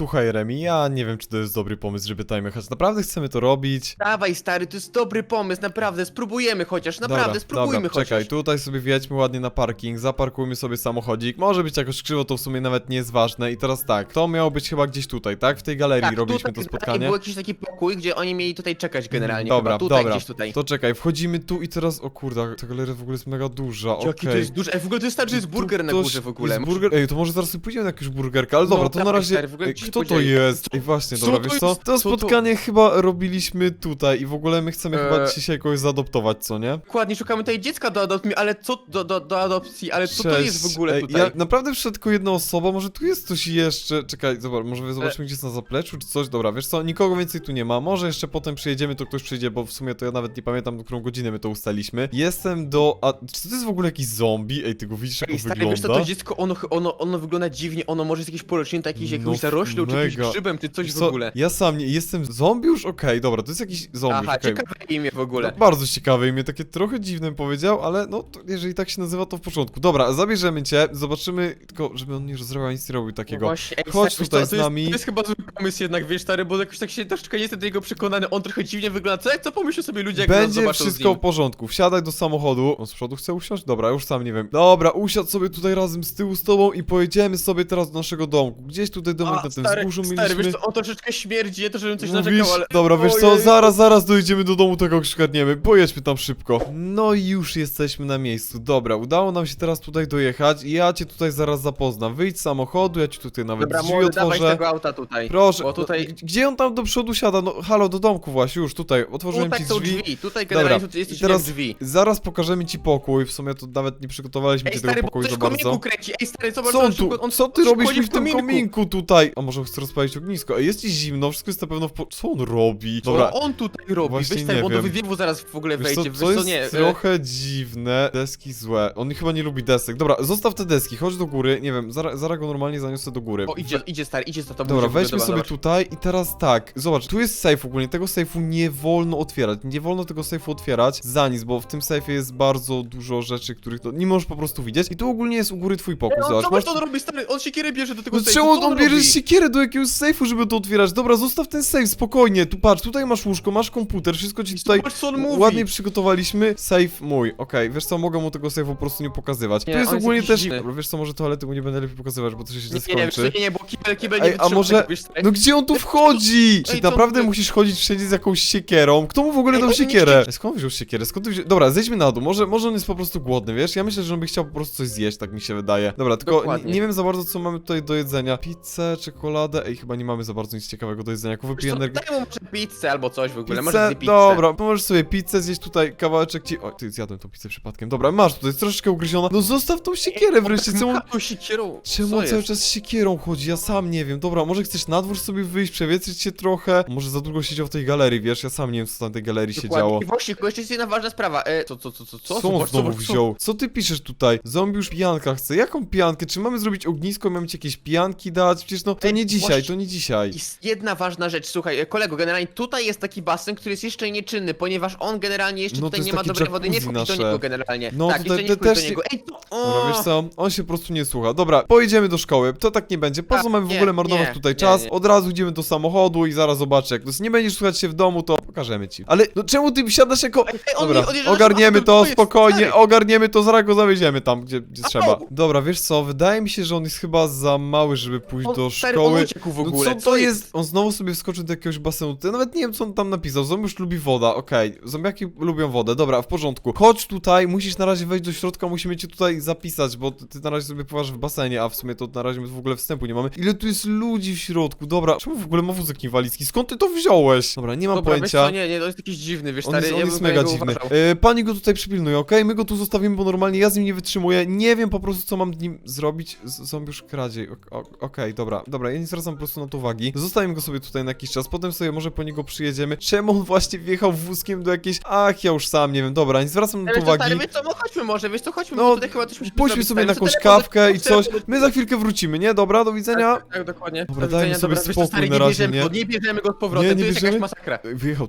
Słuchaj, Remi, ja nie wiem, czy to jest dobry pomysł, żeby tam jechać. Naprawdę chcemy to robić. Dawaj, stary, to jest dobry pomysł, naprawdę, spróbujemy chociaż, naprawdę, dobra, spróbujmy dobra, chociaż. czekaj, tutaj sobie wjedźmy ładnie na parking, zaparkujmy sobie samochodzik. Może być jakoś krzywo, to w sumie nawet nie jest ważne. I teraz tak, to miało być chyba gdzieś tutaj, tak? W tej galerii Tak, robiliśmy tutaj to generalnie spotkanie. był jakiś taki pokój, gdzie oni mieli tutaj czekać generalnie Dobra, chyba, tutaj dobra. gdzieś tutaj. To czekaj, wchodzimy tu i teraz, o kurde, ta galeria w ogóle jest mega duża, okej. Jaki to jest duży, Ej, w ogóle to jest tak, że jest burger na górze w ogóle. Jest burger? Ej, to może zaraz sobie pójdziemy na jakąś burgerkę, ale No, dobra, to na razie... stary, w ogóle Ej, ci kto to podzieli. jest? Ej, właśnie, Co dobra, to wiesz co? jest? To Co to? spotkanie chyba robiliśmy tutaj i w ogóle my chcemy chyba Eee. dzisiaj kogoś zaadoptować, co nie? Dokładnie, szukamy tutaj dziecka do adopcji, ale co, do, do, do adopcji, ale co to jest w ogóle Ej, tutaj? Ja naprawdę przyszedł tylko jedna osoba, może tu jest coś jeszcze. Czekaj, zobacz, może zobaczymy gdzie jest na zapleczu czy coś. Dobra, wiesz co, nikogo więcej tu nie ma. Może jeszcze potem przyjedziemy, to ktoś przyjdzie, bo w sumie to ja nawet nie pamiętam, do którą godzinę my to ustaliśmy. Jestem do. A czy to jest w ogóle jakiś zombie? Ej, ty go widzisz, jak Ej, on stary, wygląda? wiesz co, to dziecko, ono, ono, ono wygląda dziwnie, ono może jest jakieś porośnięte jakieś, No, jakąś zaroślą, czy jakimś mega. grzybem, czy coś w co, ogóle. Ja sam nie jestem zombie już? Okej, dobra, to jest jakiś zombie. Aha, okej. ciekawe imię w ogóle. No, bardzo ciekawe imię, takie trochę dziwne powiedział, ale no to jeżeli tak się nazywa, to w porządku. Dobra, zabierzemy cię, zobaczymy, tylko żeby on nie rozrywał nic nie robił No takiego. właśnie, ej, Chodź stary, tutaj wiesz z to nami. Jest, to jest chyba zły pomysł jednak, wiesz, stary, bo jakoś tak się troszeczkę nie jestem do niego przekonany, on trochę dziwnie wygląda. Co, co pomyślą sobie ludzie, jak nas Będzie zobaczą z wszystko nim? w porządku. Wsiadaj do samochodu. On z przodu chce usiąść? Dobra, już sam nie wiem. Dobra, usiadł sobie tutaj razem z tyłu z tobą i pojedziemy sobie teraz do naszego domku. Gdzieś tutaj domek A, na tym stary, wzgórzu stary, mieliśmy. wiesz co, on troszeczkę śmierdzi, ja to żebym coś Mówisz? narzekał, ale... Dobra, wiesz co, Ojej. zaraz, zaraz dojedziemy do domu, tego szkadniemy. Pojedźmy tam szybko. No i już jesteśmy na miejscu. Dobra, udało nam się teraz tutaj dojechać i ja cię tutaj zaraz zapoznam. Wyjdź z samochodu, ja ci tutaj nawet Dobra, drzwi młody, dawaj z otworzę. tego auta tutaj. Proszę, Bo tutaj... no, gdzie on tam do przodu siada? No halo, do domku właśnie, już tutaj. Otworzyłem No ci tak są drzwi. drzwi, tutaj Dobra, generalnie tu jest i teraz drzwi. zaraz pokażemy ci pokój. W sumie to nawet nie przygotowaliśmy Ej, ci stary, tego bo pokoju coś za w bardzo. kręci, ej stary, zobacz, Co on tu? szybko, on Co ty szybko robisz chodzi mi w tym kominku tutaj? A może chce rozpalić ognisko? Ej, jest ci zimno, wszystko jest na pewno w po... Co on robi? Co on tutaj robi? Właśnie Weź bo on do wiem. wywiewu zaraz w ogóle Wiesz co, wejdzie, to wiesz co, jest nie... e, trochę dziwne. Deski złe. On chyba nie lubi desek. Dobra, zostaw te deski, chodź do góry. Nie wiem, zaraz, zaraz go normalnie zaniosę do góry. O, idzie, idzie stary, idzie za tobą. Dobra, się w ogóle weźmy dobra, sobie zobacz. tutaj i teraz tak, zobacz, tu jest safe ogólnie, tego safe'u nie wolno otwierać, nie wolno tego safe'u otwierać za nic, bo w tym safe'ie jest bardzo dużo rzeczy, których to nie możesz po prostu widzieć i tu ogólnie jest u góry twój pokój, Ej, on, zobacz, zobacz, masz... co on robi, stary, on siekierę bierze do tego No sejfu, czemu co on bierze robi? siekierę do jakiegoś safe'u, żeby to otwierać? Dobra, zostaw ten safe, spokojnie, tu patrz, tutaj masz łóżko, masz komputer, wszystko ci tutaj Zobacz, co on mówi. ładnie przygotowaliśmy, safe mój, okej, wiesz co, mogę mu tego safe'u po prostu nie pokazywać. Nie, tu jest on jest ogólnie jakiś też, dziwny. Dobra, wiesz co, może toalety mu nie będę lepiej pokazywać, bo to się źle Nie, nie, skończy. nie, nie, bo kibel, kibel nie Ej, a wytrzyma może... tego, wiesz, stary. No gdzie on tu wchodzi? Czy Ej, co naprawdę musisz chodzić wszędzie z jakąś siekierą? Kto mu w ogóle Ej, dał on nie siekierę? Ej, Skąd wziął siekierę? Skąd ty wziął... Dobra, zejdźmy na dół. Może, może on jest po prostu głodny, wiesz? Ja myślę, że on by chciał po prostu coś zjeść, tak mi się wydaje. Dobra, tylko nie, nie wiem za bardzo, co mamy tutaj do jedzenia. Pizzę, czekoladę. Ej, chyba nie mamy za bardzo nic ciekawego do jedzenia. Jak Wiesz wypiję co, energię... Daj mu może pizzę albo coś w ogóle, może Pizzę, zje pizzę. dobra, możesz sobie pizzę zjeść tutaj, kawałeczek ci... O, ty zjadłem tą pizzę przypadkiem. Dobra, masz tutaj, jest troszeczkę ugryziona. No zostaw tą siekierę wreszcie, co on... Macha tą siekierą. Czemu on cały czas z siekierą chodzi? Ja sam nie wiem. Dobra, może chcesz na dwór sobie wyjść, przewietrzyć się trochę? Może za długo siedział w tej galerii, wiesz? Ja sam nie wiem, co tam w tej galerii się działo. I właśnie, tylko jeszcze jest jedna ważna sprawa. E, co, co, co, co, co? Co on Zobacz, znowu zobacz, co- wziął? Co ty piszesz tutaj? Zombie już pijanka chce. Jaką pijankę? Czy mamy zrobić ognisko? Mamy ci jakieś pijanki dać? Przecież no, to Ej, nie dzisiaj, to nie dzisiaj. Jest jedna ważna rzecz, słuchaj, kolego, generalnie tutaj jest taki basen, który jest jeszcze nieczynny, ponieważ on generalnie jeszcze No, to tutaj jest nie ma dobrej wody, nie jacuzzi wchodź do nasze. niego generalnie. No, tak, tutaj jeszcze nie te do też nie- niego. Ej, to... Dobra, wiesz co? On się po prostu nie słucha. Dobra, pojedziemy do szkoły. To tak nie będzie. Po co mamy w nie, ogóle marnować nie, tutaj nie, czas? nie. Od razu idziemy do samochodu i zaraz zobaczę. Jak nie będziesz słuchać się w domu, to pokażemy ci. Ale no czemu ty wsiadasz jako... Ej, ej, on Dobra, odjeżdża ogarniemy to, jest spokojnie, stary. ogarniemy to, zaraz go zawieziemy tam, gdzie, gdzie trzeba. Dobra, wiesz co, wydaje mi się, że on jest chyba za mały, żeby pójść On- do stary, on szkoły. uciekł w No ogóle, co co to jest? jest? On znowu sobie wskoczył do jakiegoś basenu. Ja nawet nie wiem, co on tam napisał. Zombie już lubi woda, okej. Zombiaki lubią wodę, dobra, w porządku. Chodź tutaj, musisz na razie wejść do środka, musimy cię tutaj zapisać, bo ty ty na razie sobie pływasz w basenie, a w sumie to na razie my w ogóle wstępu nie mamy. Ile tu jest ludzi w środku? Dobra, czemu w ogóle ma wózek inwalidzki? Skąd ty to wziąłeś? Dobra, nie mam Dobra, wiesz pojęcia. co, nie, nie, to jest jakiś dziwny, wiesz, On stary, jest, on ja jest bym mega dziwny. uważał. E, pani go tutaj przypilnuje, okej? My go tu zostawimy, bo normalnie ja z nim nie wytrzymuję. Nie wiem po prostu, co mam z nim zrobić. Z- Zombie już kradzie. Ok- Okej, dobra, dobra, ja nie zwracam po prostu na to uwagi. Zostawimy go sobie tutaj na jakiś czas, potem sobie może po niego przyjedziemy. Czemu on właśnie wjechał wózkiem do jakiejś... Ach, ja już sam nie wiem, dobra, nie zwracam na Ale to wiesz co, stary, wiesz co, no chodźmy może, wiesz co, chodźmy, No, tutaj chyba coś musimy Pójdźmy zrobić, sobie na jakąś telefon- kawkę i coś. My za chwilkę wrócimy, nie? Dobra, do widzenia. Tak, tak, dokładnie. Dobra, Do dajmy widzenia, sobie dobra, wiesz co, spokój stary, na nie razie, bierzemy nie? Go, nie bierzemy go z powrotem, Nie, nie to jest bierzemy? jakaś masakra.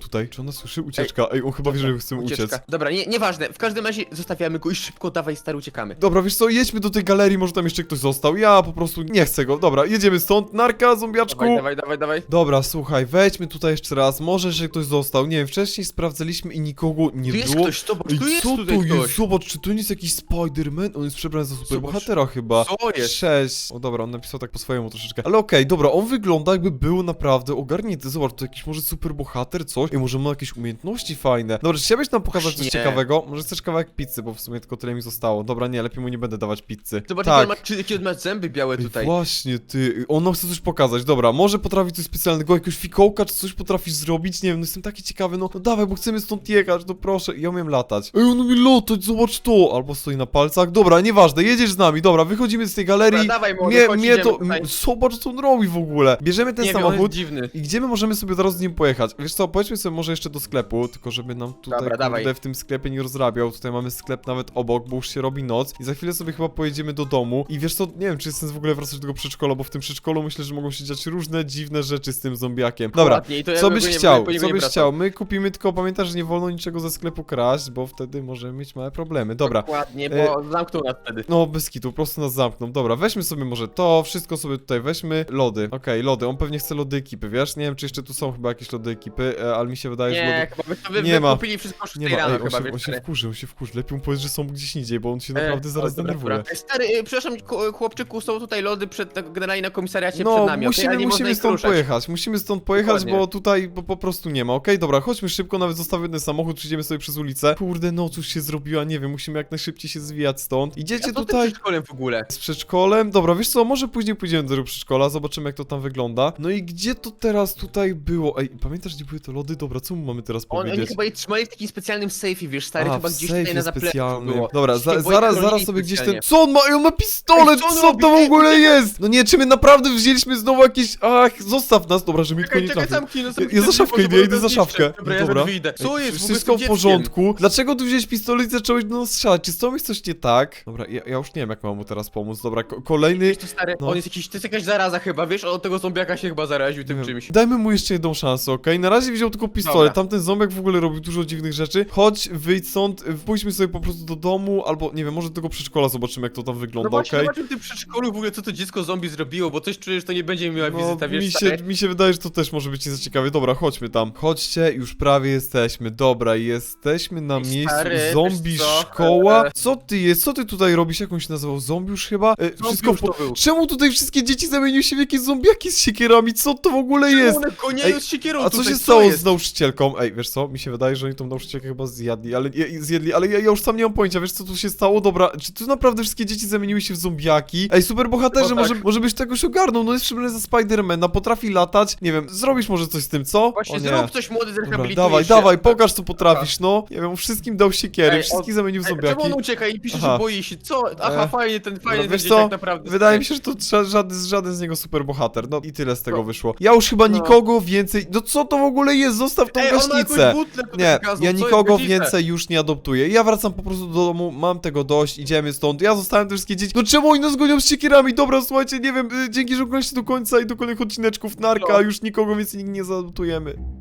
Tutaj. Czy ona słyszy? Ucieczka. Ej, on chyba wie, że chcemy uciec. Ucieczka. Dobra, nie, nieważne, w każdym razie zostawiamy go i szybko, dawaj stary, uciekamy. Dobra, wiesz co, jedźmy do tej galerii, może tam jeszcze ktoś został. Ja po prostu nie chcę go. Dobra, jedziemy stąd. Narka, zombiaczku. Dawaj, dawaj, dawaj, dawaj. Dobra, słuchaj, wejdźmy tutaj jeszcze raz, może jeszcze ktoś został, nie wiem, wcześniej sprawdzaliśmy i nikogo nie Tu jest było. ktoś, zobacz, Ej, tu jest co tutaj ktoś. jest? Zobacz, czy to nie jest jakiś Spider-Man? On jest przebrany za superbohatera chyba. Co jest? Cześć. O dobra, on napisał tak po swojemu troszeczkę. Ale okej, dobra, on wygląda jakby był naprawdę ogarnięty. Zobacz, to jakiś może superbohater, coś? I może ma jakieś umiejętności fajne. Dobra, czy chciałbyś nam pokazać coś Właśnie. ciekawego? Może chcesz kawałek pizzy, bo w sumie tylko tyle mi zostało. Dobra, nie, lepiej mu nie będę dawać pizzy. Zobacz, tak. jakie on ma, czy, jakie on ma zęby białe Ej, tutaj. Właśnie, ty, on chce coś pokazać, dobra, może potrafi coś specjalnego, jakiegoś fikołka, czy coś potrafisz zrobić, nie wiem, no jestem taki ciekawy, no, no dawaj, bo chcemy stąd jechać, no proszę, ja umiem latać. Ej, on umie latać, zobacz to, albo stoi na palcach, dobra, nieważne, jedziesz z nami, dobra, wychodzimy z tej galerii, Dobra, dawaj, młody, chodź, mnie idziemy to, tutaj. zobacz co on robi w ogóle, bierzemy ten nie wiem, on samochód, jest dziwny. i gdzie my możemy sobie zaraz z nim pojechać? Wiesz co, pojedźmy sobie może jeszcze do sklepu, tylko żeby nam tutaj Dobra, dawaj. w tym sklepie nie rozrabiał. Tutaj mamy sklep nawet obok, bo już się robi noc i za chwilę sobie chyba pojedziemy do domu. I wiesz co, nie wiem, czy jest sens w ogóle wracać do tego przedszkola, bo w tym przedszkolu myślę, że mogą się dziać różne dziwne rzeczy z tym zombiakiem. Dobra, i to ja co bym byś go nie- chciał? po niego Co nie byś chciał? My kupimy tylko, pamiętaj, że nie wolno niczego ze sklepu kraść, bo wtedy możemy mieć małe problemy. Dobra. Dokładnie, E, bo zamknął nas wtedy. No, bez kitu, po prostu nas zamkną. Dobra, weźmy sobie może to, wszystko sobie tutaj weźmy. Lody, okej, lody. On pewnie chce lody ekipy, wiesz? Nie wiem, czy jeszcze tu są chyba jakieś lody ekipy, e, ale mi się wydaje, że Nie, lody... chyba byśmy wy, Nie ma. kupili wszystko o Nie 6 ma, rano ej, on, chyba, się, wiesz, on się stary. wkurzy, on się wkurzy. Lepiej mu powiedz, że są gdzieś indziej, bo on się E, naprawdę zaraz o, dobra, denerwuje. dobra. Stary, y, przepraszam, ku- chłopczyku, są tutaj lody przed, tak, generalnie na komisariacie No, przed nami, musimy, Ale nie można musimy stąd ruszać. pojechać, musimy stąd pojechać, Dokładnie. bo tutaj po, po prostu nie ma, okej? Dobra, chodźmy szybko, nawet zostawię ten samochód, przyjdziemy sobie przez ulicę. Kurde, noc już się zrobiła, nie wiem, musimy jak najszybciej się zwijać stąd. Idziecie Ja tutaj... tym szkolem w ogóle. Z przedszkolem? Dobra, wiesz co, może później pójdziemy do przedszkola, zobaczymy jak to tam wygląda. No i gdzie to teraz tutaj było? Ej, pamiętasz gdzie były te lody? Dobra, co mu mamy teraz On, oni powiedzieć? chyba je trzymali w takim specjalnym sejfie, wiesz, stary, A, chyba gdzieś tutaj na zapleczu specjalnym. było. Dobra, za, zaraz, zaraz sobie gdzieś ten... Co on ma? Ej, on ma pistolet! Ej, co co to w ogóle jest? No nie, czy my naprawdę wzięliśmy znowu jakieś... Ach, zostaw nas, dobra, że mi tylko Czekaj, nie czekaj, trafił. zamknij, no zamknij ja za szafkę idę, idę za szafkę. Dobra, ja Dobra. wyjdę. Co jest? Ogóle Wszystko w porządku. Dlaczego tu wziąłeś pistolet i zacząłeś do nas strzelać? Czy z tobą jest coś nie tak? Dobra, ja, ja już nie wiem jak mam mu teraz pomóc. Dobra, ko kolejny... dzieckiem. To stary, No. on jest jakiś, to jest jakaś zaraza chyba, wiesz, od tego zombiaka się chyba zaraził tym czymś. Dajmy mu jeszcze jedną szansę, okej? Na razie wziął tylko pistolet, Dobra. tamten zombiak w ogóle robił dużo dziwnych rzeczy. Chodź, wyjdź stąd, y, pójdźmy sobie po prostu do domu, albo nie wiem, może do tego przedszkola zobaczymy jak to tam No wygląda, właśnie, okej? zobaczmy w tym przedszkolu w ogóle, co to dziecko zombie zrobiło, bo coś czujesz, że to nie będzie miała No, wizyta, wiesz, mi, się, stary. mi się wydaje, że to też może być nie za ciekawe. Dobra, chodźmy tam. Chodźcie, już prawie jesteśmy. Dobra, jesteśmy na Ej, miejscu. stary, Zombie co? szkoła. E, Co ty jest? Co ty tutaj robisz? Jak on się nazywał? Zombie już chyba? E, wszystko już po... to był. Czemu tutaj wszystkie dzieci zamieniły się w jakieś zombiaki z siekierami? Co to w ogóle jest? One goniają Ej, z siekierą A co tutaj, się stało jest? z nauczycielką? Ej, wiesz co? Mi się wydaje, że oni tą nauczycielkę chyba zjadli, ale ja- zjedli, ale ja, ja już sam nie mam pojęcia, wiesz co tu się stało? Dobra, czy tu naprawdę wszystkie dzieci zamieniły się w zombiaki? Ej, super bohaterze, Chyba może, tak. może byś tegoś ogarnął, no jest przybrany za Spidermana, potrafi latać, nie wiem, zrobisz może coś z tym, co? Właśnie O nie. zrób coś młody, zrehabilitujesz dawaj, się. dawaj, pokaż co potrafisz, no. Nie wiem, wszystkim dał siekiery, Ej, wszystkich on- zamienił w Ej, zombiaki. Czemu on ucieka i pisze, Aha. że boi się? Co? Aha, E, fajnie, ten fajny ten wiesz dzieciak co? naprawdę. Wydaje mi się, że to ża- żaden, żaden z niego super bohater. No i tyle z tego No. wyszło. Ja już chyba No. nikogo więcej. No co to w ogóle jest? Zostaw tą Ej, on ma gaśnicę. butlę tutaj Nie, ja co jest nikogo gaśnicę? więcej już nie adoptuję. Ja wracam po prostu do domu, mam tego dość, idziemy stąd. Ja zostałem te wszystkie dzieci. No czemu oni nas gonią z siekierami? Dobra, słuchajcie, nie wiem, y, dzięki, że oglądaliście do końca i do kolejnych odcineczków. Narka, No. już nikogo więcej nie zaadoptujemy.